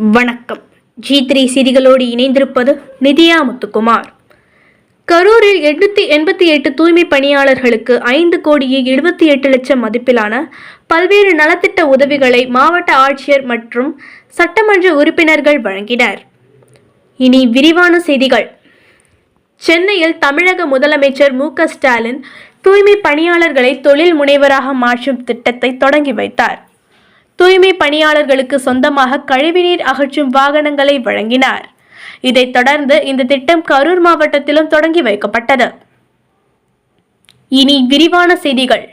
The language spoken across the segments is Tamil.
வணக்கம். ஜி த்ரீ செய்திகளோடு இணைந்திருப்பது நிதியா முத்துக்குமார். கரூரில் எண்ணூற்றி எண்பத்தி எட்டு தூய்மை பணியாளர்களுக்கு ஐந்து கோடியே எழுபத்தி எட்டு லட்சம் மதிப்பிலான பல்வேறு நலத்திட்ட உதவிகளை மாவட்ட ஆட்சியர் மற்றும் சட்டமன்ற உறுப்பினர்கள் வழங்கினர். இனி விரிவான செய்திகள். சென்னையில் தமிழக முதலமைச்சர் மு ஸ்டாலின் தூய்மை பணியாளர்களை தொழில் முனைவராக மாற்றும் திட்டத்தை தொடங்கி வைத்தார். தூய்மை பணியாளர்களுக்கு சொந்தமாக கழிவுநீர் அகற்றும் வாகனங்களை வழங்கினார். இதைத் தொடர்ந்து இந்த திட்டம் கரூர் மாவட்டத்திலும் தொடங்கி வைக்கப்பட்டது. இனி விரிவான செய்திகள்.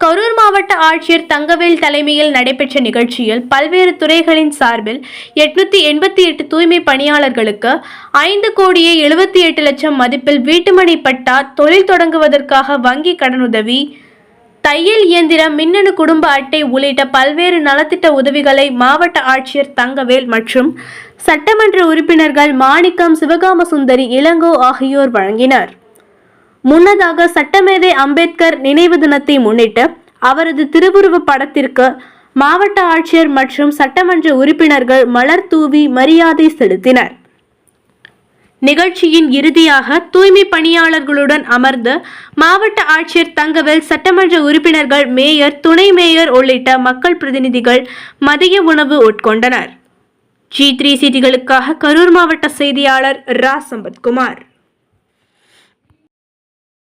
கரூர் மாவட்ட ஆட்சியர் தங்கவேல் தலைமையில் நடைபெற்ற நிகழ்ச்சியில் பல்வேறு துறைகளின் சார்பில் எட்நூத்தி எண்பத்தி எட்டு தூய்மை பணியாளர்களுக்கு ஐந்து கோடியே எழுபத்தி எட்டு லட்சம் மதிப்பில் வீட்டுமனை பட்டா தொழில் தொடங்குவதற்காக வங்கி கடனுதவி தையல் இயந்திரம் மின்னணு குடும்ப அட்டை உள்ளிட்ட பல்வேறு நலத்திட்ட உதவிகளை மாவட்ட ஆட்சியர் தங்கவேல் மற்றும் சட்டமன்ற உறுப்பினர்கள் மாணிக்கம் சிவகாம சுந்தரி இளங்கோ ஆகியோர் வழங்கினர். முன்னதாக சட்டமேதை அம்பேத்கர் நினைவு தினத்தை முன்னிட்டு அவரது திருவுருவ படத்திற்கு மாவட்ட ஆட்சியர் மற்றும் சட்டமன்ற உறுப்பினர்கள் மலர் தூவி மரியாதை செலுத்தினர். நிகழ்ச்சியின் இறுதியாக தூய்மை பணியாளர்களுடன் அமர்ந்து மாவட்ட ஆட்சியர் தங்கவேல் சட்டமன்ற உறுப்பினர்கள் மேயர் துணை மேயர் உள்ளிட்ட மக்கள் பிரதிநிதிகள் மதிய உணவு உட்கொண்டனர். ஜி த்ரீ செய்திகளுக்காக கரூர் மாவட்ட செய்தியாளர் ரா சம்பத்குமார்